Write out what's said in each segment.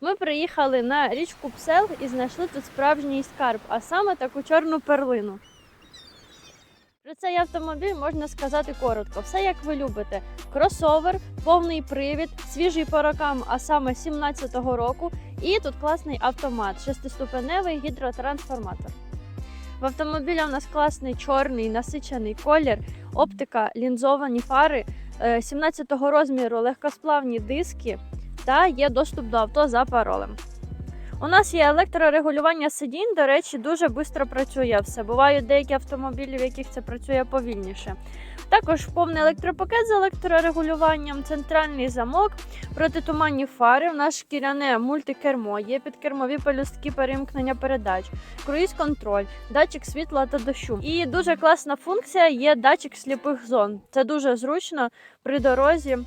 Ми приїхали на річку Псел і знайшли тут справжній скарб, а саме таку чорну перлину. Про цей автомобіль можна сказати коротко. Все як ви любите: кросовер, повний привід, свіжий по рокам, а саме 17-го року. І тут класний автомат, шестиступеневий гідротрансформатор. В автомобілі у нас класний чорний насичений колір, оптика, лінзовані фари, е, 17-го розміру легкосплавні диски та є доступ до авто за паролем. У нас є електрорегулювання сидінь, до речі, дуже швидко працює все. Бувають деякі автомобілі, в яких це працює повільніше. Також повний електропакет з електрорегулюванням, центральний замок, протитуманні фари, у нас шкіряне мультикермо, є підкермові пелюстки перемкнення передач, круїз-контроль, датчик світла та дощу. І дуже класна функція є датчик сліпих зон. Це дуже зручно при дорозі.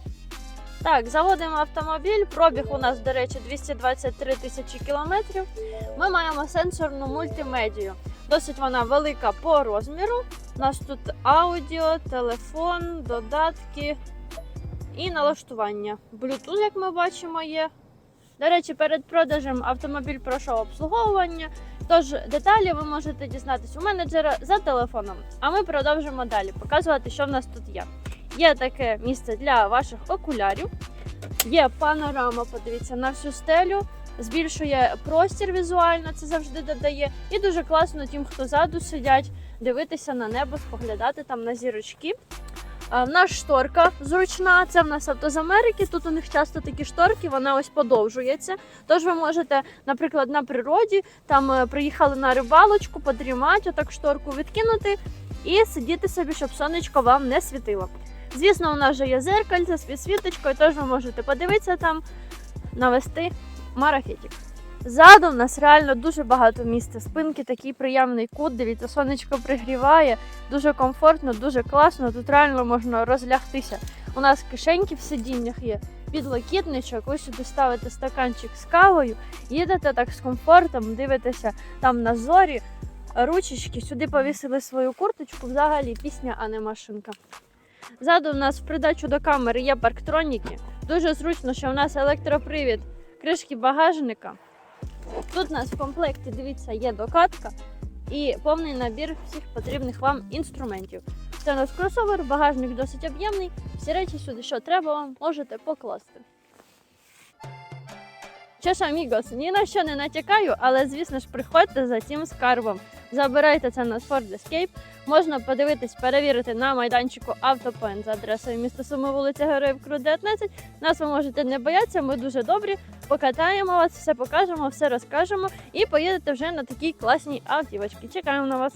Так, заводимо автомобіль. Пробіг у нас, до речі, 223 тисячі кілометрів. Ми маємо сенсорну мультимедію. Досить вона велика по розміру. У нас тут аудіо, телефон, додатки і налаштування. Bluetooth, як ми бачимо, є. До речі, перед продажем автомобіль пройшов обслуговування. Тож деталі ви можете дізнатись у менеджера за телефоном. А ми продовжимо далі показувати, що в нас тут є. Є таке місце для ваших окулярів. Є панорама, подивіться, на всю стелю. Збільшує простір візуально, це завжди додає. І дуже класно тим, хто ззаду сидять, дивитися на небо, споглядати там на зірочки. В нас шторка зручна, це в нас авто з Америки. Тут у них часто такі шторки, вона ось подовжується. Тож ви можете, наприклад, на природі там е, приїхали на рибалочку, подрімати, отак шторку відкинути і сидіти собі, щоб сонечко вам не світило. Звісно, у нас вже є зеркальце з підсвіточкою, тож ви можете подивитися там, навести марафетик. Ззаду в нас реально дуже багато місця. Спинки такий приємний кут. Дивіться, сонечко пригріває, дуже комфортно, дуже класно. Тут реально можна розлягтися. У нас кишеньки в сидіннях є, підлокітничок, ви сюди ставите стаканчик з кавою, їдете так з комфортом, дивитеся там на зорі, ручечки, сюди повісили свою курточку. Взагалі пісня, а не машинка. Ззаду в нас в придачу до камери є парктроніки. Дуже зручно, що в нас електропривід кришки багажника. Тут у нас в комплекті, дивіться, є докатка і повний набір всіх потрібних вам інструментів. Це у нас кросовер, багажник досить об'ємний. Всі речі сюди, що треба вам, можете покласти. Що ж, амігос, ні на що не натякаю, але звісно ж приходьте за цим скарбом. Забирайте це на Ford Escape. Можна подивитись, перевірити на майданчику Автопоінт за адресою міста Суми, вулиця Героїв Крут 19. Нас ви можете не боятися, ми дуже добрі. Покатаємо вас, все покажемо, все розкажемо і поїдете вже на такій класній автівочці. Чекаємо на вас.